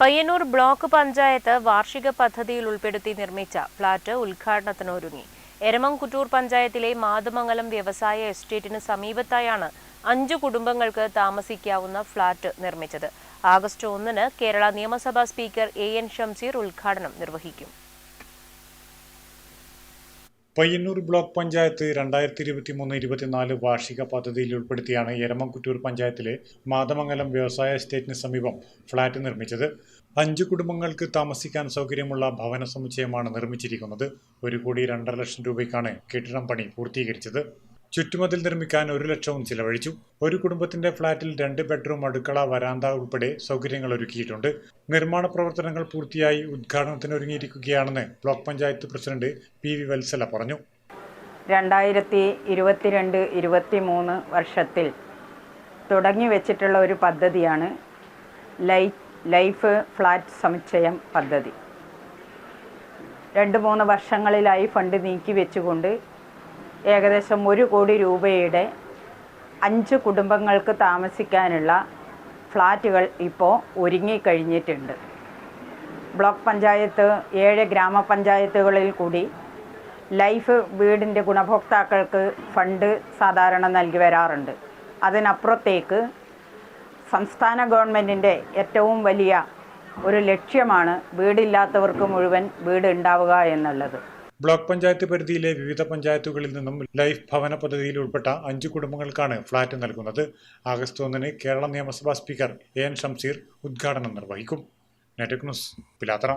Payyanur block panchayat വാർഷിക പദ്ധതിയിൽ ഉൾപ്പെടുത്തി നിർമ്മിച്ച ഫ്ളാറ്റ് ഉദ്ഘാടനത്തിനൊരുങ്ങി. എരമംകുറ്റൂർ പഞ്ചായത്തിലെ മാതമംഗലം വ്യവസായ എസ്റ്റേറ്റിന് സമീപത്തായാണ് അഞ്ചു കുടുംബങ്ങൾക്ക് താമസിക്കാവുന്ന ഫ്ളാറ്റ് നിർമ്മിച്ചത്. ആഗസ്റ്റ് ഒന്നിന് കേരള നിയമസഭാ സ്പീക്കർ എ എൻ ഷംസീർ ഉദ്ഘാടനം നിർവഹിക്കും. പയ്യന്നൂർ ബ്ലോക്ക് പഞ്ചായത്ത് രണ്ടായിരത്തി ഇരുപത്തി മൂന്ന് ഇരുപത്തിനാല് വാർഷിക പദ്ധതിയിൽ ഉൾപ്പെടുത്തിയാണ് എരമംകുറ്റൂർ പഞ്ചായത്തിലെ മാതമംഗലം വ്യവസായ എസ്റ്റേറ്റിന് സമീപം ഫ്ളാറ്റ് നിർമ്മിച്ചത്. അഞ്ച് കുടുംബങ്ങൾക്ക് താമസിക്കാൻ സൗകര്യമുള്ള ഭവന സമുച്ചയമാണ് നിർമ്മിച്ചിരിക്കുന്നത്. ഒരു കോടി രണ്ടര ലക്ഷം രൂപയ്ക്കാണ് കെട്ടിടം പണി പൂർത്തീകരിച്ചത്. ചുറ്റുമതിൽ നിർമ്മിക്കാൻ ഒരു ലക്ഷവും ചിലവഴിച്ചു. ഒരു കുടുംബത്തിന്റെ ഫ്ളാറ്റിൽ രണ്ട് ബെഡ്റൂം അടുക്കള വരാന്ത ഉൾപ്പെടെ സൗകര്യങ്ങൾ ഒരുക്കിയിട്ടുണ്ട്. നിർമ്മാണ പ്രവർത്തനങ്ങൾ പൂർത്തിയായി ഉദ്ഘാടനത്തിന് ഒരുങ്ങിയിരിക്കുകയാണെന്ന് block panchayat president P V Vatsala പറഞ്ഞു. രണ്ടായിരത്തി ഇരുപത്തിരണ്ട് ഇരുപത്തി മൂന്ന് വർഷത്തിൽ തുടങ്ങി വെച്ചിട്ടുള്ള ഒരു പദ്ധതിയാണ് ലൈ ലൈഫ് ഫ്ലാറ്റ് സമുച്ചയം പദ്ധതി. രണ്ട് മൂന്ന് വർഷങ്ങളിലായി ഫണ്ട് നീക്കി വെച്ചുകൊണ്ട് ഏകദേശം ഒരു കോടി രൂപയുടെ അഞ്ച് കുടുംബങ്ങൾക്ക് താമസിക്കാനുള്ള ഫ്ലാറ്റുകൾ ഇപ്പോൾ ഒരുങ്ങിക്കഴിഞ്ഞിട്ടുണ്ട് ബ്ലോക്ക് പഞ്ചായത്ത് ഏഴ് ഗ്രാമപഞ്ചായത്തുകളിൽ കൂടി ലൈഫ് വീടിന്റെ ഗുണഭോക്താക്കൾക്ക് ഫണ്ട് സാധാരണ നൽകി വരാറുണ്ട്. അതിനപ്പുറത്തേക്ക് സംസ്ഥാന ഗവൺമെന്റിന്റെ ഏറ്റവും വലിയ ഒരു ലക്ഷ്യമാണ് വീടില്ലാത്തവർക്ക് മുഴുവൻ വീട് ഉണ്ടാവുക എന്നുള്ളത്. ബ്ലോക്ക് പഞ്ചായത്ത് പരിധിയിലെ വിവിധ പഞ്ചായത്തുകളിൽ നിന്നും ലൈഫ് ഭവന പദ്ധതിയിൽ ഉൾപ്പെട്ട അഞ്ച് കുടുംബങ്ങൾക്കാണ് ഫ്ളാറ്റ് നൽകുന്നത്. ആഗസ്റ്റ് ഒന്നിന് കേരള നിയമസഭാ സ്പീക്കർ എ എൻ ഷംസീർ ഉദ്ഘാടനം നിർവഹിക്കും. നെറ്റക് ന്യൂസ് പിലാത്തറ.